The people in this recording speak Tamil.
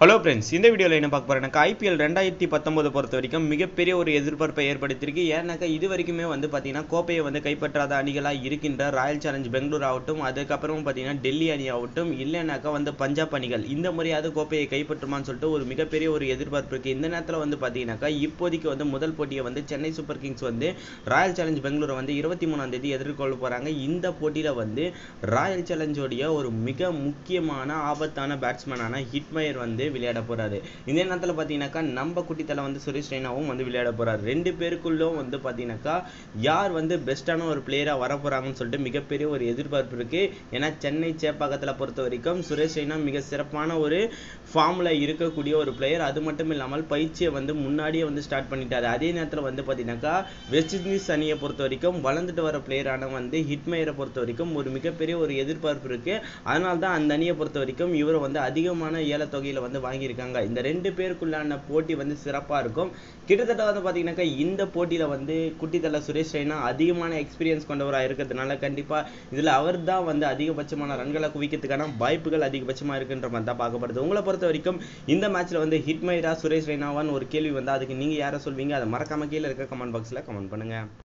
ஹலோ ஃப்ரெண்ட்ஸ் இந்த வீடியோவில் என்ன பார்க்க போகிறேன்னாக்கா ஐபிஎல் ரெண்டாயிரத்தி பத்தொம்போது பொறுத்த வரைக்கும் மிகப்பெரிய ஒரு எதிர்பார்ப்பை ஏற்படுத்தியிருக்கு. ஏன்னாக்கா இது வரைக்குமே வந்து பார்த்தீங்கன்னா கோப்பையை வந்து கைப்பற்றாத அணிகளாக இருக்கின்ற ராயல் சேலஞ்ச் பெங்களூர் ஆகட்டும் அதுக்கப்புறமும் பார்த்தீங்கன்னா டெல்லி அணி ஆகட்டும் இல்லைனாக்கா வந்து பஞ்சாப் அணிகள் இந்த முறையாவது கோப்பையை கைப்பற்றுமான்னு சொல்லிட்டு ஒரு மிகப்பெரிய ஒரு எதிர்பார்ப்பு இருக்குது இந்த நேரத்தில் வந்து பார்த்தீங்கன்னாக்கா இப்போதைக்கு வந்து முதல் போட்டியை வந்து சென்னை சூப்பர் கிங்ஸ் வந்து ராயல் சேலஞ்ச் பெங்களூரை வந்து இருபத்தி மூணாம் தேதி எதிர்கொள்ள போகிறாங்க இந்த போட்டியில் வந்து ராயல் சேலஞ்சோடைய ஒரு மிக முக்கியமான ஆபத்தான பேட்ஸ்மேனான ஹிட்மயர் வந்து விளையாட போறாரு. இந்த நேரத்தில் பார்த்தீங்கன்னாக்கா நம்ம குட்டித்தலை வந்து சுரேஷ் ரெய்னாவும் வந்து விளையாட போறாரு. ரெண்டு பேருக்குள்ளும் வந்து பார்த்தீங்கன்னாக்கா யார் வந்து பெஸ்ட்டான ஒரு பிளேயராக வர போறாங்கன்னு சொல்லிட்டு மிகப்பெரிய ஒரு எதிர்பார்ப்பு இருக்கு. ஏன்னா சென்னை சேப்பாக்கத்தில் பொறுத்த வரைக்கும் சுரேஷ் ரெய்னா மிக சிறப்பான ஒரு ஃபார்மில் இருக்கக்கூடிய ஒரு பிளேயர் அது மட்டும் இல்லாமல் பயிற்சியை வந்து முன்னாடியே வந்து ஸ்டார்ட் பண்ணிட்டாரு. அதே நேரத்தில் வந்து பார்த்தீங்கன்னாக்கா வெஸ்ட் இண்டீஸ் அணியை பொறுத்த வரைக்கும் வளர்ந்துட்டு வர பிளேயரான வந்து ஹிட்மேயரை பொறுத்த வரைக்கும் ஒரு மிகப்பெரிய ஒரு எதிர்பார்ப்பு இருக்கு. அதனால தான் அந்த அணியை பொறுத்த வரைக்கும் இவரை வந்து அதிகமான ஏலத்தொகையில் வந்து வாங்கியிருக்காங்க. இந்த ரெண்டு பேருக்குள்ளான போட்டி வந்து சிறப்பாக இருக்கும். கிட்டத்தட்ட வந்து பார்த்தீங்கன்னாக்கா இந்த போட்டியில் வந்து குட்டித்தல சுரேஷ் ரெய்னா அதிகமான எக்ஸ்பீரியன்ஸ் கொண்டவராக இருக்கிறதுனால கண்டிப்பாக இதில் அவர் தான் வந்து அதிகபட்சமான ரன்களை குவிக்கிறதுக்கான வாய்ப்புகள் அதிகபட்சமாக இருக்குன்ற மாதிரி தான் பார்க்கப்படுது. உங்களை பொறுத்த வரைக்கும் இந்த மேட்ச்சில் வந்து ஹிட்மைரா சுரேஷ் ரெய்னாவான்னு ஒரு கேள்வி வந்து அதுக்கு நீங்கள் யாரை சொல்வீங்க? அதை மறக்காம கீழே இருக்க கமெண்ட் பாக்ஸில் கமெண்ட் பண்ணுங்கள்